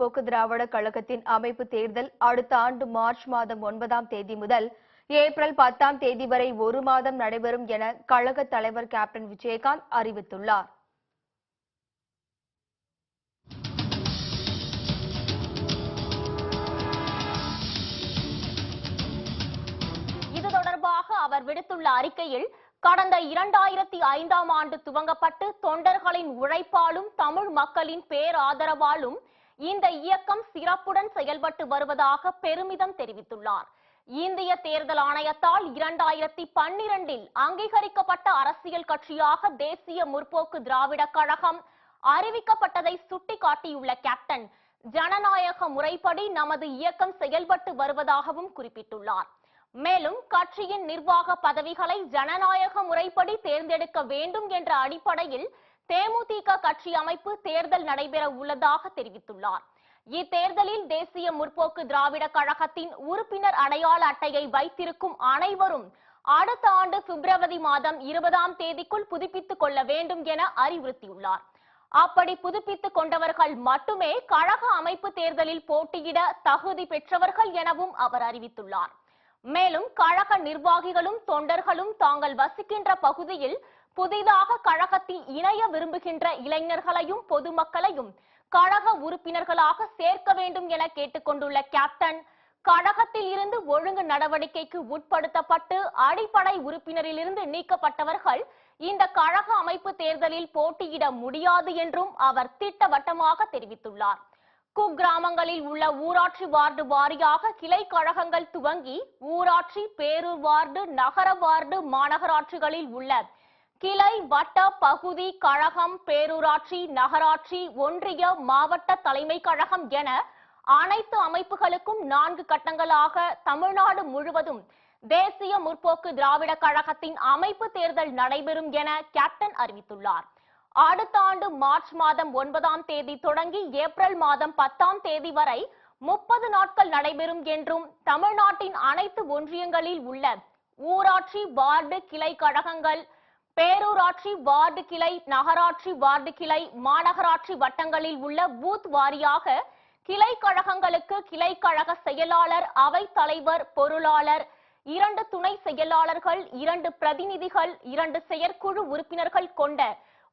முற்போக்கு திராவிட கழகத்தின் அமைப்பு தேர்தல் அடுத்த ஆண்டு மார்ச் மாதம் ஒன்பதாம் தேதி முதல் ஏப்ரல் பத்தாம் தேதி வரை ஒரு மாதம் நடைபெறும் என கழக தலைவர் கேப்டன் விஜயகாந்த் அறிவித்துள்ளார். இது தொடர்பாக அவர் விடுத்துள்ள அறிக்கையில் கடந்த இரண்டாயிரத்தி ஐந்தாம் ஆண்டு துவங்கப்பட்டு தொண்டர்களின் உழைப்பாலும் தமிழ் மக்களின் பேராதரவாலும் இந்த இயக்கம் சிறப்புடன் செயல்பட்டு வருவதாக பெருமிதம் தெரிவித்துள்ளார். இந்திய தேர்தல் ஆணையத்தால் இரண்டாயிரத்தி பன்னிரண்டில் அங்கீகரிக்கப்பட்ட அரசியல் கட்சியாக தேசிய முற்போக்கு திராவிட கழகம் அறிவிக்கப்பட்டதை சுட்டிக்காட்டியுள்ள கேப்டன் ஜனநாயக முறைப்படி நமது இயக்கம் செயல்பட்டு வருவதாகவும் குறிப்பிட்டுள்ளார். மேலும் கட்சியின் நிர்வாக பதவிகளை ஜனநாயக முறைப்படி தேர்ந்தெடுக்க வேண்டும் என்ற அடிப்படையில் தேமுதிக கட்சி அமைப்பு தேர்தல் நடைபெற உள்ளதாக தெரிவித்துள்ளார். இத்தேர்தலில் தேசிய முற்போக்கு திராவிட கழகத்தின் உறுப்பினர் அடையாள அட்டையை வைத்திருக்கும் அனைவரும் அடுத்த ஆண்டு பிப்ரவரி மாதம் இருபதாம் தேதிக்குள் புதுப்பித்துக் கொள்ள வேண்டும் என அறிவுறுத்தியுள்ளார். அப்படி புதுப்பித்துக் கொண்டவர்கள் மட்டுமே கழக அமைப்பு தேர்தலில் போட்டியிட தகுதி பெற்றவர்கள் எனவும் அவர் அறிவித்துள்ளார். மேலும் கழக நிர்வாகிகளும் தொண்டர்களும் தாங்கள் வசிக்கின்ற பகுதியில் புதிதாக கழகத்தில் இணைய விரும்புகின்ற இளைஞர்களையும் பொதுமக்களையும் கழக உறுப்பினர்களாக சேர்க்க வேண்டும் என கேட்டுக்கொண்டுள்ள கேப்டன் கழகத்தில் இருந்து ஒழுங்கு நடவடிக்கைக்கு உட்படுத்தப்பட்டு அடிப்படை உறுப்பினரிலிருந்து நீக்கப்பட்டவர்கள் இந்த கழக அமைப்பு தேர்தலில் போட்டியிட முடியாது என்றும் அவர் திட்டவட்டமாக தெரிவித்துள்ளார். குக்கிராமங்களில் உள்ள ஊராட்சி வார்டு வாரியாக கிளை கழகங்கள் துவங்கி ஊராட்சி பேரூர் வார்டு நகர வார்டு மாநகராட்சிகளில் உள்ள கிளை வட்ட பகுதி கழகம் பேரூராட்சி நகராட்சி ஒன்றிய மாவட்ட தலைமை கழகம் என அனைத்து அமைப்புகளுக்கும் நான்கு கட்டங்களாக தமிழ்நாடு முழுவதும் தேசிய முற்போக்கு திராவிட கழகத்தின் அமைப்பு தேர்தல் நடைபெறும் என கேப்டன் அறிவித்துள்ளார். அடுத்த ஆண்டு மார்ச் மாதம் ஒன்பதாம் தேதி தொடங்கி ஏப்ரல் மாதம் பத்தாம் தேதி வரை முப்பது நாட்கள் நடைபெறும் என்றும் தமிழ்நாட்டின் அனைத்து ஒன்றியங்களில் உள்ள ஊராட்சி வார்டு கிளை கழகங்கள் பேரூராட்சி வார்டு கிளை நகராட்சி வார்டு கிளை மாநகராட்சி வட்டங்களில் உள்ள பூத் வாரியாக கிளை கழகங்களுக்கு கிளை கழக செயலாளர் அவைத் தலைவர் பொருளாளர் இரண்டு துணை செயலாளர்கள் இரண்டு பிரதிநிதிகள் இரண்டு செயற்குழு உறுப்பினர்கள் கொண்ட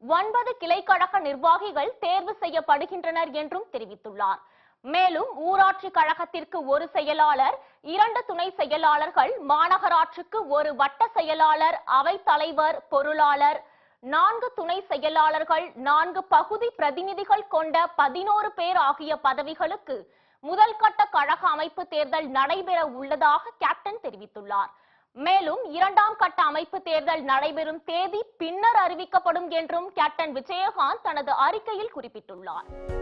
ஒன்பது கிளை கழக நிர்வாகிகள் தேர்வு செய்யப்படுகின்றனர் என்றும் தெரிவித்துள்ளார். மேலும் ஊராட்சி கழகத்திற்கு ஒரு செயலாளர் இரண்டு துணை செயலாளர்கள் மாநகராட்சிக்கு ஒரு வட்ட செயலாளர் அவை தலைவர் பொருளாளர். நான்கு துணை செயலாளர்கள் நான்கு பகுதி பிரதிநிதிகள் கொண்ட பதினோரு பேர் ஆகிய பதவிகளுக்கு முதல் கட்ட கழக அமைப்பு தேர்தல் நடைபெற உள்ளதாக கேப்டன் தெரிவித்துள்ளார். மேலும் இரண்டாம் கட்ட அமைப்பு தேர்தல் நடைபெறும் தேதி பின்னர் அறிவிக்கப்படும் என்றும் கேப்டன் விஜயகாந்த் தனது அறிக்கையில் குறிப்பிட்டுள்ளார்.